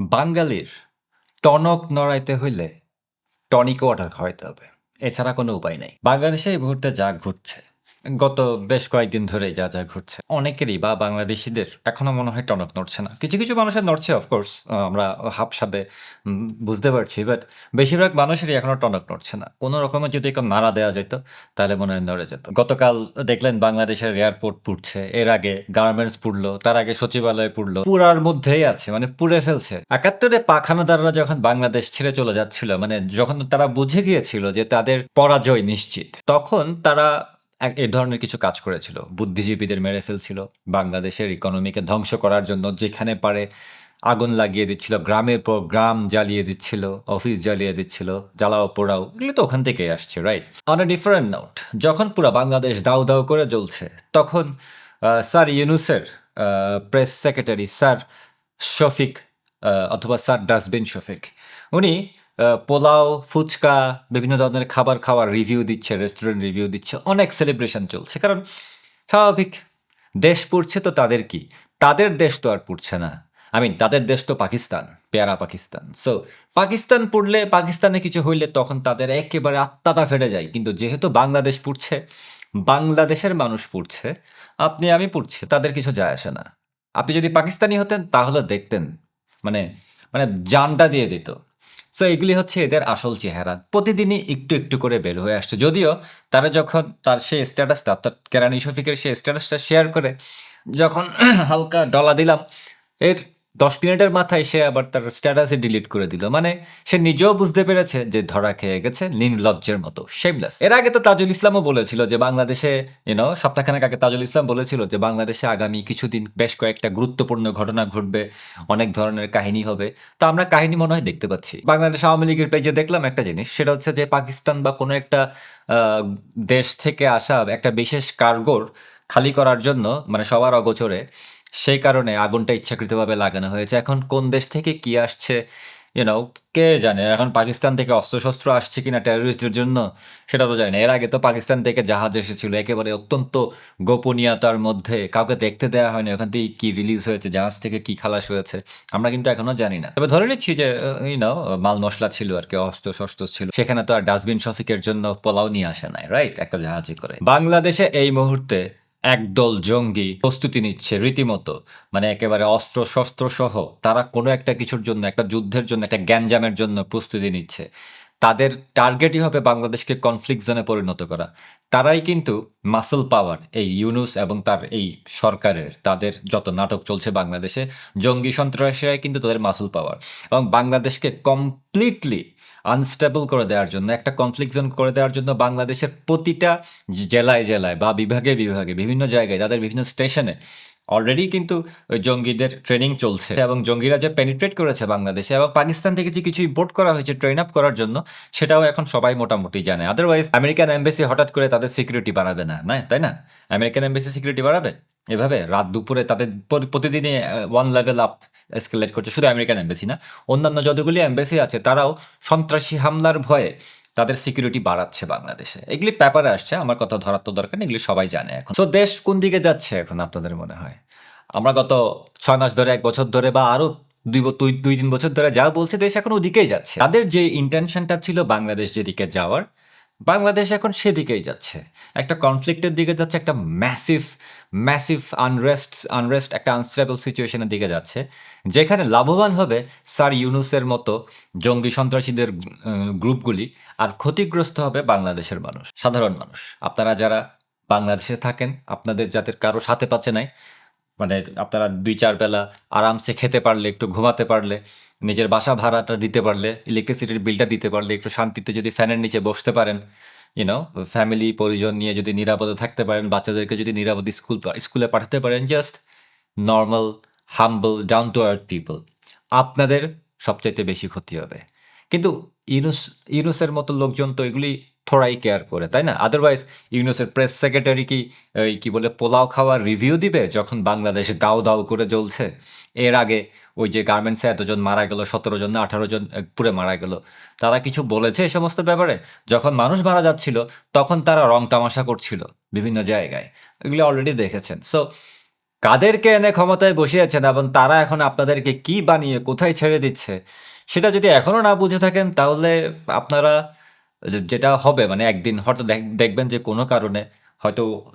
বাঙালির টনক নড়াইতে হইলে টনিক ওয়াটার খাওয়াইতে হবে। এছাড়া কোনো উপায় নাই। বাংলাদেশে এই মুহূর্তে যা ঘটছে গত বেশ কয়েকদিন ধরেই যা যা ঘটছে অনেকেরই বা বাংলাদেশিদের এখনও মনে হয় টনক নড়ছে না। কিছু কিছু মানুষের নড়ছে অফকোর্স আমরা হাফসাবে উম, বুঝতে পারছি বাট বেশিরভাগ মানুষেরই এখনও টনক নড়ছে না। কোনো রকমের যদি একটু নাড়া দেওয়া যেত তাহলে মনে হয় নড়ে যেত। গতকাল দেখলেন বাংলাদেশের এয়ারপোর্ট পুড়ছে এর আগে গার্মেন্টস পুড়লো তার আগে সচিবালয় পুড়লো পুরার মধ্যেই আছে মানে পুড়ে ফেলছে। একাত্তরে পাখানাদাররা যখন বাংলাদেশ ছেড়ে চলে যাচ্ছিল মানে যখন তারা বুঝে গিয়েছিল যে তাদের পরাজয় নিশ্চিত তখন তারা এক এই ধরনের কিছু কাজ করেছিল। বুদ্ধিজীবীদের মেরে ফেলছিল, বাংলাদেশের ইকোনমিকে ধ্বংস করার জন্য যেখানে পারে আগুন লাগিয়ে দিচ্ছিল, গ্রামের পর গ্রাম জ্বালিয়ে দিচ্ছিল অফিস জ্বালিয়ে দিচ্ছিল, জ্বালাও পোড়াও, এগুলো তো ওখান থেকেই আসছে right on a different note যখন পুরো বাংলাদেশ দাউ দাউ করে জ্বলছে, তখন স্যার ইউনুসের প্রেস সেক্রেটারি স্যার শফিক অথবা স্যার ডাস্টবিন শফিক, উনি পোলাও, ফুচকা, বিভিন্ন ধরনের খাবার খাওয়ার রিভিউ দিচ্ছে রেস্টুরেন্ট রিভিউ দিচ্ছে, অনেক সেলিব্রেশন চলছে। কারণ স্বাভাবিক, দেশ পুড়ছে তো তাদের কি? তাদের দেশ তো আর পুড়ছে না। আই মিন তাদের দেশ তো পাকিস্তান, পেয়ারা পাকিস্তান। সো পাকিস্তান পুড়লে, পাকিস্তানে কিছু হইলে তখন তাদের একেবারে আত্মাটা ফেটে যায়। কিন্তু যেহেতু বাংলাদেশ পুড়ছে, বাংলাদেশের মানুষ পুড়ছে, আপনি, আমি পুড়ছি, তাদের কিছু যায় আসে না। আপনি যদি পাকিস্তানি হতেন, তাহলে দেখতেন মানে মানে জানটা দিয়ে দিত। সো এগুলি হচ্ছে এদের আসল চেহারা। প্রতিদিনই একটু একটু করে বের হয়ে আসছে। যদিও তারা যখন তার সেই স্ট্যাটাসটা, অর্থাৎ কেরানি শফিকের সেই স্ট্যাটাসটা শেয়ার করে, যখন হালকা ডলা দিলাম, এর দশ মিনিটের মাথায় সে আবার তার স্ট্যাটাসে ডিলিট করে দিল। মানে সে নিজেও বুঝতে পেরেছে যে ধরা খেয়ে গেছে নির্লজ্জের মতো শেমলেস এর আগে তো তাজুল ইসলামও বলেছিল যে বাংলাদেশে ইউনো সপ্তাহখানেক আগে তাজুল ইসলাম বলেছিল যে বাংলাদেশে আগামী কিছুদিন বেশ কয়েকটা গুরুত্বপূর্ণ ঘটনা ঘটবে, অনেক ধরনের কাহিনী হবে। তো আমরা কাহিনী মনে হয় দেখতে পাচ্ছি। বাংলাদেশ আওয়ামী লীগের পেজে দেখলাম একটা জিনিস, সেটা হচ্ছে যে পাকিস্তান বা কোনো একটা দেশ থেকে আসা একটা বিশেষ কার্গোর খালি করার জন্য মানে সবার অগোচরে সেই কারণে আগুনটা ইচ্ছাকৃতভাবে লাগানো হয়েছে। এখন কোন দেশ থেকে কি আসছে ইউনো কে জানে? এখন পাকিস্তান থেকে অস্ত্রশস্ত্র আসছে কিনা টেরোরিস্টদের জন্য, সেটা তো জানি না। এর আগে তো পাকিস্তান থেকে জাহাজ এসেছিল, একেবারে অত্যন্ত গোপনীয়তার মধ্যে। কাউকে দেখতে দেওয়া হয়নি, ওখান থেকে কী রিলিজ হয়েছে, জাহাজ থেকে কি খালাস হয়েছে, আমরা কিন্তু এখনও জানি না। তবে ধরে নিচ্ছি যে ইউনো মাল মশলা ছিল আর কি অস্ত্র শস্ত্র ছিল, সেখানে তো আর ডাস্টবিন শফিকের জন্য পোলাও নিয়ে আসে নাই রাইট একটা জাহাজে করে। বাংলাদেশে এই মুহূর্তে একদল জঙ্গি প্রস্তুতি নিচ্ছে রীতিমতো। মানে একেবারে অস্ত্র, শস্ত্র সহ তারা কোনো একটা কিছুর জন্য, একটা যুদ্ধের জন্য, একটা গ্যাঞ্জামের জন্য প্রস্তুতি নিচ্ছে। তাদের টার্গেটই হবে বাংলাদেশকে কনফ্লিক্ট জোনে পরিণত করা। তারাই কিন্তু মাসল পাওয়ার এই ইউনুস এবং তার এই সরকারের, তাদের যত নাটক চলছে বাংলাদেশে, জঙ্গি সন্ত্রাসীরাই কিন্তু তাদের মাসল পাওয়ার এবং বাংলাদেশকে কমপ্লিটলি আনস্টেবল করে দেওয়ার জন্য, একটা কনফ্লিক্ট জোন করে দেওয়ার জন্য বাংলাদেশের প্রতিটা জেলায় জেলায় বা বিভাগে বিভাগে, বিভিন্ন জায়গায়, তাদের বিভিন্ন স্টেশনে অলরেডি কিন্তু ওই জঙ্গিদের ট্রেনিং চলছে এবং জঙ্গিরা যে পেনিট্রেট করেছে বাংলাদেশে এবং পাকিস্তান থেকে যে কিছু ইম্পোর্ট করা হয়েছে ট্রেন আপ করার জন্য, সেটাও এখন সবাই মোটামুটি জানে। আদারওয়াইজ আমেরিকান এম্বাসি হঠাৎ করে তাদের সিকিউরিটি বাড়াবে না না, তাই না? আমেরিকান এম্বাসি সিকিউরিটি বাড়াবে? এভাবে রাত দুপুরে তাদের প্রতি- প্রতিদিনই ওয়ান লেভেল আপ এসকেলেট করছে। শুধু আমেরিকান এম্বাসি না, অন্যান্য যতগুলি এম্বাসি আছে, তারাও সন্ত্রাসী হামলার ভয়ে তাদের সিকিউরিটি বাড়াচ্ছে বাংলাদেশে। এগুলি পেপারে আসছে, আমার কথা ধরার তো দরকার এগুলি সবাই জানে এখন। তো দেশ কোন দিকে যাচ্ছে এখন আপনাদের মনে হয়? আমরা গত ছয় মাস ধরে, এক বছর ধরে বা আরও দুই ব- দুই দুই, তিন বছর ধরে যা বলছে, দেশ এখন ওদিকেই যাচ্ছে। তাদের যে ইন্টেনশনটা ছিল বাংলাদেশ যেদিকে যাওয়ার বাংলাদেশ এখন সেদিকেই যাচ্ছে। একটা কনফ্লিক্টের দিকে যাচ্ছে, একটা ম্যাসিভ ম্যাসিভ আনরেস্ট আনরেস্ট একটা আনস্টেবল সিচুয়েশনের দিকে যাচ্ছে। যেখানে লাভবান হবে স্যার ইউনুসের মতো জঙ্গি সন্ত্রাসীদের গ্রুপগুলি, আর ক্ষতিগ্রস্ত হবে বাংলাদেশের মানুষ, সাধারণ মানুষ। আপনারা যারা বাংলাদেশে থাকেন, আপনাদের যাদের কারও সাথে পাচ্ছে নাই মানে আপনারা দুই চার বেলা আরামসে খেতে পারলে, একটু ঘুমাতে পারলে, নিজের বাসা ভাড়াটা দিতে পারলে ইলেকট্রিসিটির বিলটা দিতে পারলে, একটু শান্তিতে যদি ফ্যানের নিচে বসতে পারেন ইউনো ফ্যামিলি পরিজন নিয়ে যদি নিরাপদে থাকতে পারেন, বাচ্চাদেরকে যদি নিরাপদে স্কুল স্কুলে পাঠাতে পারেন just normal humble down to earth people আপনাদের সবচাইতে বেশি ক্ষতি হবে। কিন্তু ইউনুস, ইউনুসের মতো লোকজন তো এগুলি থোড়াই কেয়ার করে, তাই না? আদারওয়াইজ ইউনুসের প্রেস সেক্রেটারি কি কি বলে, পোলাও খাওয়ার রিভিউ দিবে যখন বাংলাদেশ দাও দাও করে জ্বলছে? এর আগে ওই যে গার্মেন্টসে এতজন মারা গেল, সতেরো জন না, আঠারো জন পুড়ে মারা গেল। তারা কিছু বলেছে এই সমস্ত ব্যাপারে? যখন মানুষ মারা যাচ্ছিল, তখন তারা রং তামাশা করছিল বিভিন্ন জায়গায়। এগুলো অলরেডি দেখেছেন। সো কাদেরকে এনে ক্ষমতায় বসিয়েছেন এবং তারা এখন আপনাদেরকে কি বানিয়ে, কোথায় ছেড়ে দিচ্ছে, সেটা যদি এখনও না বুঝে থাকেন, তাহলে আপনারা যেটা হবে মানে একদিন হয়তো দেখ- দেখবেন যে কোনো কারণে হয়তো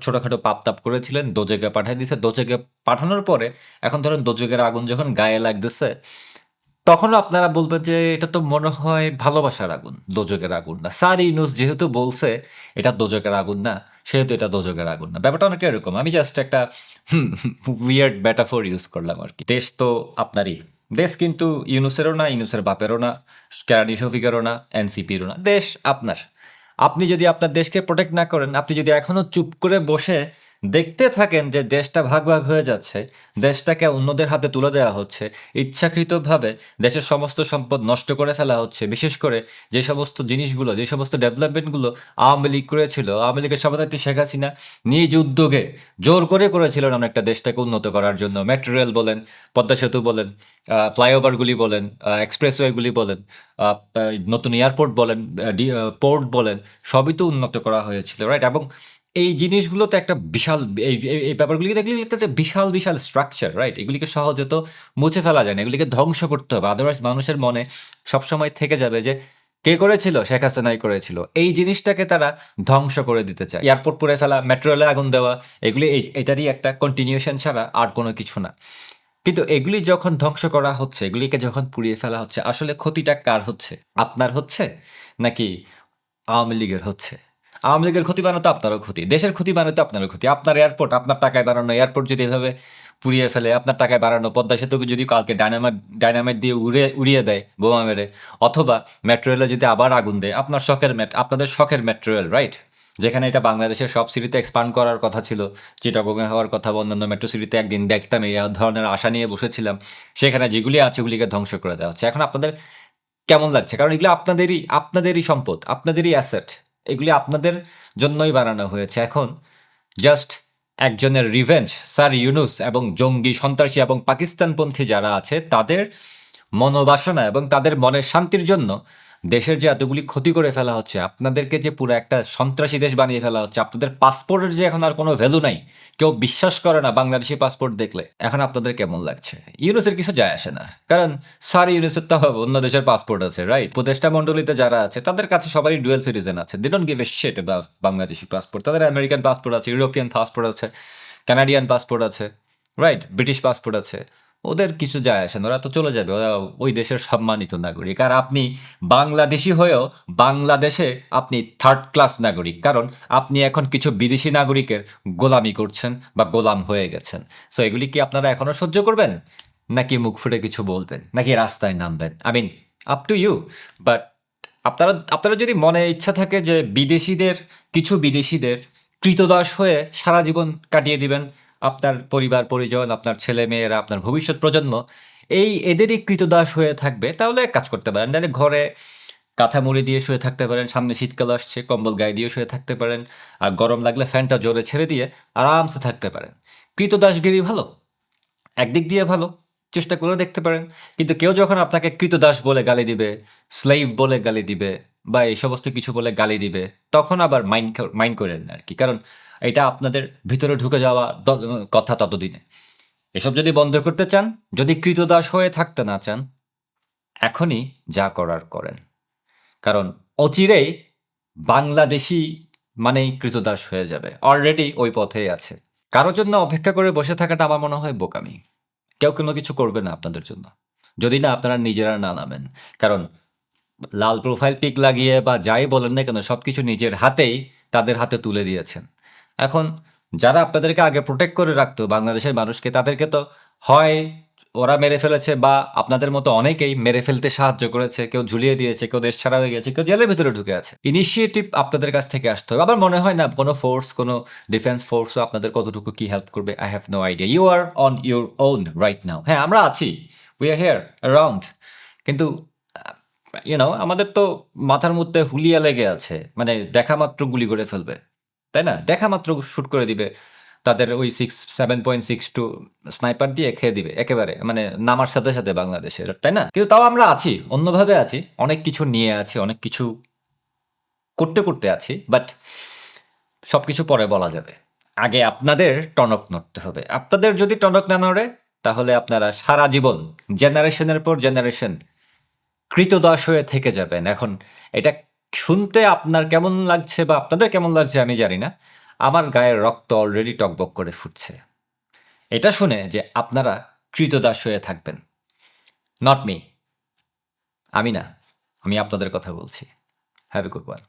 ছোটোখাটো পাপ তাপ করেছিলেন, দোজেকে পাঠিয়ে দিছে। দোজেকে পাঠানোর পরে এখন ধরেন দোজেকের আগুন যখন গায়ে লাগতেছে, তখনও আপনারা বলবেন যে, এটা তো মনে হয় ভালোবাসার আগুন, দোজকের আগুন না। স্যার ইউনুস যেহেতু বলছে, এটা দোজকের আগুন না, সেহেতু এটা দোজকের আগুন না। ব্যাপারটা অনেকটা এরকম। আমি জাস্ট একটা উইয়ার্ড ব্যাটাফোর ইউজ করলাম আর কি। দেশ তো আপনারই। দেশ কিন্তু ইউনুসেরও না, ইউনুসের বাপেরও না, কেরানি শফিকেরও না, এনসিপিরও না, দেশ আপনার। আপনি যদি আপনার দেশকে প্রোটেক্ট না করেন, আপনি যদি এখনও চুপ করে বসে দেখতে থাকেন যে দেশটা ভাগ ভাগ হয়ে যাচ্ছে, দেশটাকে অন্যদের হাতে তুলে দেওয়া হচ্ছে, ইচ্ছাকৃতভাবে দেশের সমস্ত সম্পদ নষ্ট করে ফেলা হচ্ছে। বিশেষ করে যে সমস্ত জিনিসগুলো, যে সমস্ত ডেভেলপমেন্টগুলো আওয়ামী লীগ করেছিল, আওয়ামী লীগের সভাপতি শেখ হাসিনা নিজ উদ্যোগে জোর করে করেছিলেন অনেকটা দেশটাকে উন্নত করার জন্য। মেট্রো রেল বলেন, পদ্মা সেতু বলেন ফ্লাইওভারগুলি বলেন এক্সপ্রেসওয়েগুলি বলেন নতুন এয়ারপোর্ট বলেন পোর্ট বলেন, সবই তো উন্নত করা হয়েছিল, রাইট? এবং এই জিনিসগুলোতে একটা বিশাল, এই ব্যাপারগুলিকে দেখলে একটা বিশাল বিশাল স্ট্রাকচার রাইট এগুলিকে সহজে তো মুছে ফেলা যায় না, এগুলিকে ধ্বংস করতে হবে। আদারওয়াইজ মানুষের মনে সবসময় থেকে যাবে যে, কে করেছিল? শেখ হাসিনাই করেছিল। এই জিনিসটাকে তারা ধ্বংস করে দিতে চায়। এয়ারপোর্ট পুড়ে ফেলা মেট্রো রেলে আগুন দেওয়া, এগুলি এই, এটারই একটা কন্টিনিউশন ছাড়া আর কোনো কিছু না। কিন্তু এগুলি যখন ধ্বংস করা হচ্ছে, এগুলিকে যখন পুড়িয়ে ফেলা হচ্ছে, আসলে ক্ষতিটা কার হচ্ছে? আপনার হচ্ছে নাকি আওয়ামী লীগের হচ্ছে? আওয়ামী লীগের ক্ষতি বানাতো আপনারও ক্ষতি, দেশের ক্ষতি বানাতো আপনারও ক্ষতি। আপনার এয়ারপোর্ট আপনার টাকায় বানানো এয়ারপোর্ট যদি এভাবে পুড়িয়ে ফেলে, আপনার টাকায় বাড়ানো পদ্মা সেতুকে যদি কালকে ডাইনামাইট ডাইনামাইট দিয়ে উড়ে, উড়িয়ে দেয়, বোমা মেরে, অথবা মেট্রো রেলে যদি আবার আগুন দেয়, আপনার শখের মেট আপনাদের শখের মেট্রো রেল রাইট যেখানে এটা বাংলাদেশের সব সিটিতে এক্সপান্ড করার কথা ছিল চিটাগোঙে হওয়ার কথা বা অন্যান্য মেট্রো সিটিতে একদিন দেখতাম, এই ধরনের আশা নিয়ে বসেছিলাম। সেখানে যেগুলি আছে, ওগুলিকে ধ্বংস করে দেওয়া হচ্ছে। এখন আপনাদের কেমন লাগছে? কারণ এগুলো আপনাদেরই আপনাদেরই সম্পদ, আপনাদেরই অ্যাসেট এগুলি আপনাদের জন্যই বানানো হয়েছে। এখন জাস্ট একজনের রিভেঞ্জ স্যার ইউনুস এবং জঙ্গি, সন্ত্রাসী এবং পাকিস্তানপন্থী যারা আছে, তাদের মনোবাসনা এবং তাদের মনের শান্তির জন্য দেশের যে এতগুলি ক্ষতি করে ফেলা হচ্ছে, আপনাদেরকে যে পুরো একটা সন্ত্রাসী দেশ বানিয়ে ফেলা হচ্ছে, আপনাদের পাসপোর্টের যে এখন আর কোনো ভ্যালু নাই, কেউ বিশ্বাস করে না বাংলাদেশি পাসপোর্ট দেখলে। এখন আপনাদের কেমন লাগছে? ইউনুসের কিছু যায় আসে না। কারণ সার ইউনুসের তো অন্য দেশের পাসপোর্ট আছে রাইট উপদেষ্টা মণ্ডলীতে যারা আছে, তাদের কাছে সবারই ডুয়েল সিটিজেন আছে। They don't give a shit about Bangladeshi passport তাদের আমেরিকান পাসপোর্ট আছে ইউরোপিয়ান পাসপোর্ট আছে কানাডিয়ান পাসপোর্ট আছে রাইট ব্রিটিশ পাসপোর্ট আছে। ওদের কিছু যায় আসে না, ওরা তো চলে যাবে, ওরা ওই দেশের সম্মানিত নাগরিক। আর আপনি বাংলাদেশি হয়েও বাংলাদেশে আপনি থার্ড ক্লাস নাগরিক, কারণ আপনি এখন কিছু বিদেশি নাগরিকের গোলামি করছেন বা গোলাম হয়ে গেছেন। সো এগুলি কি আপনারা এখনও সহ্য করবেন? নাকি মুখ ফুটে কিছু বলবেন? নাকি রাস্তায় নামবেন? I mean up to you but আপনারা আপনারা যদি মনে ইচ্ছা থাকে যে বিদেশিদের, কিছু বিদেশিদের কৃতদাস হয়ে সারা জীবন কাটিয়ে দিবেন আপনার পরিবার, পরিজন, আপনার ছেলে মেয়েরা, আপনার ভবিষ্যৎ প্রজন্ম, এই এদেরই কৃতদাস হয়ে থাকবে, তাহলে এক কাজ করতে পারেন। নাহলে ঘরে কাঁথা মুড়ি দিয়ে শুয়ে থাকতে পারেন, সামনে শীতকাল আসছে, কম্বল গায়ে দিয়ে শুয়ে থাকতে পারেন, আর গরম লাগলে ফ্যানটা জোরে ছেড়ে দিয়ে আরামসে থাকতে পারেন। কৃতদাসগিরি ভালো, একদিক দিয়ে ভালো, চেষ্টা করে দেখতে পারেন। কিন্তু কেউ যখন আপনাকে কৃতদাস বলে গালি দিবে স্লেভ বলে গালি দিবে, বা এই সমস্ত কিছু বলে গালি দিবে, তখন আবার মাইন্ড মাইন্ড করেন আর কি। কারণ এটা আপনাদের ভিতরে ঢুকে যাওয়া কথা ততদিনে। এসব যদি বন্ধ করতে চান, যদি কৃতদাস হয়ে থাকতে না চান, এখনই যা করার করেন। কারণ অচিরেই বাংলাদেশি মানেই কৃতদাস হয়ে যাবে। অলরেডি ওই পথেই আছে। কারোর জন্য অপেক্ষা করে বসে থাকাটা আমার মনে হয় বোকামি। কেউ কোনো কিছু করবে না আপনাদের জন্য। যদি না, আপনারা নিজেরা না নামেন। কারণ লাল প্রোফাইল পিক লাগিয়ে বা যাই বলেন না কেন সব কিছু নিজের হাতেই তাদের হাতে তুলে দিয়েছেন। এখন যারা আপনাদেরকে আগে প্রোটেক্ট করে রাখতো বাংলাদেশের মানুষকে, তাদেরকে তো হয় ওরা মেরে ফেলেছে বা আপনাদের মতো অনেকেই মেরে ফেলতে সাহায্য করেছে, কেউ ঝুলিয়ে দিয়েছে, কেউ দেশ ছাড়া হয়ে গেছে, কেউ জেলের ভিতরে ঢুকে আছে। ইনিশিয়েটিভ আপনাদের কাছ থেকে আসতে হবে। আবার মনে হয় না, কোনো ফোর্স কোনো ডিফেন্স ফোর্সও আপনাদের কতটুকু কি হেল্প করবে? I have no idea you are on your own right now হ্যাঁ আমরা আছি। উই আর হেয়ার অ্যারাউন্ড কিন্তু ইউনো আমাদের তো মাথার মধ্যে হুলিয়া লেগে আছে। মানে দেখা মাত্র গুলি করে ফেলবে। তাই না? দেখা মাত্র শুট করে দিবে। তাদের ওই six seven point six two sniper দিয়ে খেয়ে দিবে, একেবারে। মানে নামার সাথে সাথে বাংলাদেশের, তাই না? কিন্তু তাও আমরা আছি, অন্যভাবে আছি। অনেক কিছু নিয়ে আছি, অনেক কিছু করতে করতে আছি বাট সব কিছু পরে বলা যাবে। আগে আপনাদের টনক নড়তে হবে। আপনাদের যদি টনক না নড়ে, তাহলে আপনারা সারা জীবন জেনারেশনের পর জেনারেশন কৃতদাস হয়ে থেকে যাবেন। এখন এটা শুনতে আপনার কেমন লাগছে বা আপনাদের কেমন লাগছে আমি জানি না। আমার গায়ের রক্ত অলরেডি টকবক করে ফুটছে। এটা শুনে যে আপনারা কৃতদাস হয়ে থাকবেন। নট মি আমি না। আমি আপনাদের কথা বলছি। Have a good one